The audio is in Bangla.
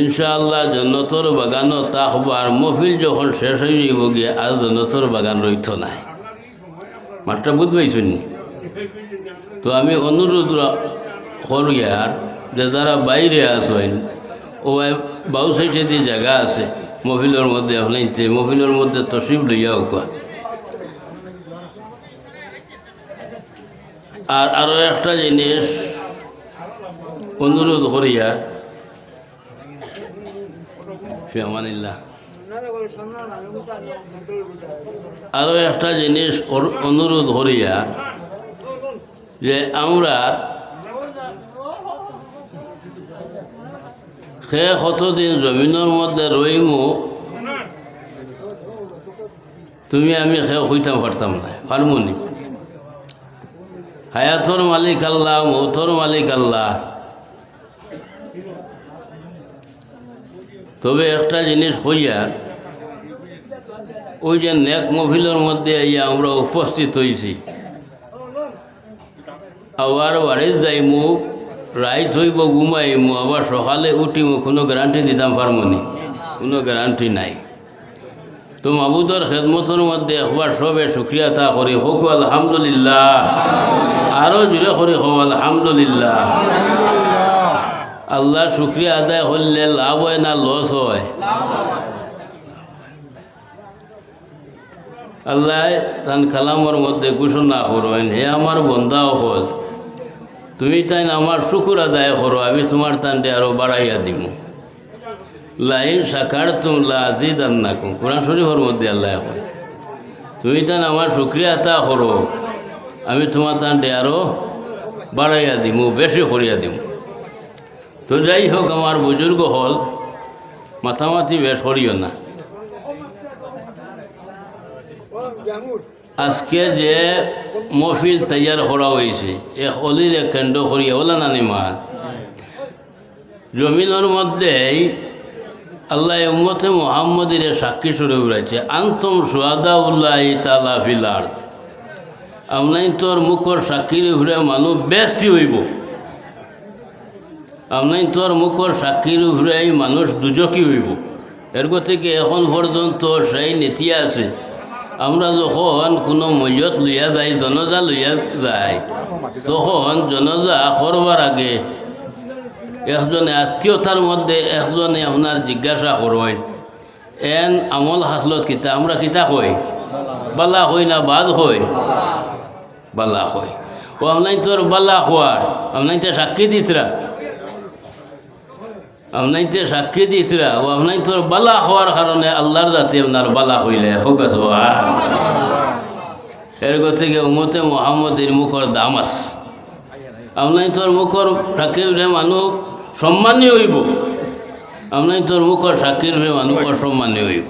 ইনশাআল্লাহ জন্নতর বাগানও তাকবার মফিল যখন শেষ হয়ে যাইব গিয়ে আর জন্নতর বাগান রইত নাই। মাত্রা বুঝবাইছেন? তো আমি অনুরোধ করি আর যে যারা বাইরে আসেন ও বাউ সাইডে যে জায়গা আছে মফিলের মধ্যে আপনাইতে মফিলের মধ্যে তসিব লইয়া উকা আর আরও একটা জিনিস অনুরোধ করিয়া ফিয়ামানিল্লাহ। আরও একটা জিনিস অনুরোধ করিয়া যে আমরা সে কতদিন জমিনের মধ্যে রইমু তুমি আমি সে হইতাম পারতাম না পারমুনি হায়াতর মালিক আল্লাহ মৌতর মালিক আল্লাহ। তবে একটা জিনিস হইয়ার ওই যে নেক মহিলার মধ্যে ইয়া আমরা উপস্থিত হয়েছি আবার বাড়ি যাইমু, রাইত হইব, ঘুমাইমু, আবার সকালে উঠিমু, কোনো গ্যারান্টি দিতাম পারমনি কোনো গ্যারান্টি নাই। তো মাবুদর খেদমতর মধ্যে একবার সবে শুক্রিয়া তা করি। হোক, আলহামদুলিল্লাহ। আরও জুড়ে করি, হোক, আলহামদুলিল্লাহ। আল্লাহ শুক্রিয়া আদায় করলে লাভ হয় না লস হয়? আল্লাহ তান কালামর মধ্যে ঘোষণা করেন, হে আমার বন্ধাও হল তুমি তাই আমার শুকুর আদায় করো, আমি তোমার তান্ডে আরও বাড়াইয়া দিব লাইন সাকার তুম লাজিদ আন্নাকুম কোরআন শরীফের মধ্যে আল্লাহ কয়, তুমি তান আমার শুক্রিয়া আতা করো, আমি তোমার তান্ডে আরও বাড়াইয়া দিম, বেশি করিয়া দিম। তো যাই হোক, আমার বুজুর্গ হল মাথামাতি বেশ করিও না। আজকে যে মফিল তৈয়ার করা হয়েছে এক অলির এক কেন্দ্র করিয়া ওলা নানি মা? জমিনের মধ্যেই আল্লাহ উম্মতে মোহাম্মদের সাক্ষী সুরে উড়াইছে আন্তম সুয়াদা উল্লাহ তালা ফিল আর্থ আমনাই তোর মুখর সাক্ষীর ঘুরে মানুষ বেশি হইব। আমনাই তোর মুখর সাক্ষীর ঘুরে মানুষ দুজকি হইব। এর থেকে এখন পর্যন্ত সেই নীতি আছে। আমরা যখন কোনো মৈয়ত লইয়া যাই জনজা লইয়া যায়, তখন জনজা করবার আগে একজনে আত্মীয়তার মধ্যে একজনে আপনার জিজ্ঞাসা করবেন এন আমল হাসলত কিতা? আমরা কিতা কই? বালা হই না বাদ হই বালা হই ও আপনাই তোর বালা হওয়ার আপনাই তো সাক্ষী দিতরা আপনাই তো সাক্ষী দিতরা ও আপনাই তোর বালা হওয়ার কারণে আল্লাহর জাতি আপনার বালা হইলে হোক এর গতিকে উমতে মোহাম্মদের মুখর দাম আছে। আপনাই তোর মুখর সাকিবরে মানুষ সম্মানী হইব। আপনাই তোর মুখর সাকির মানুষ অসম্মানী হইব।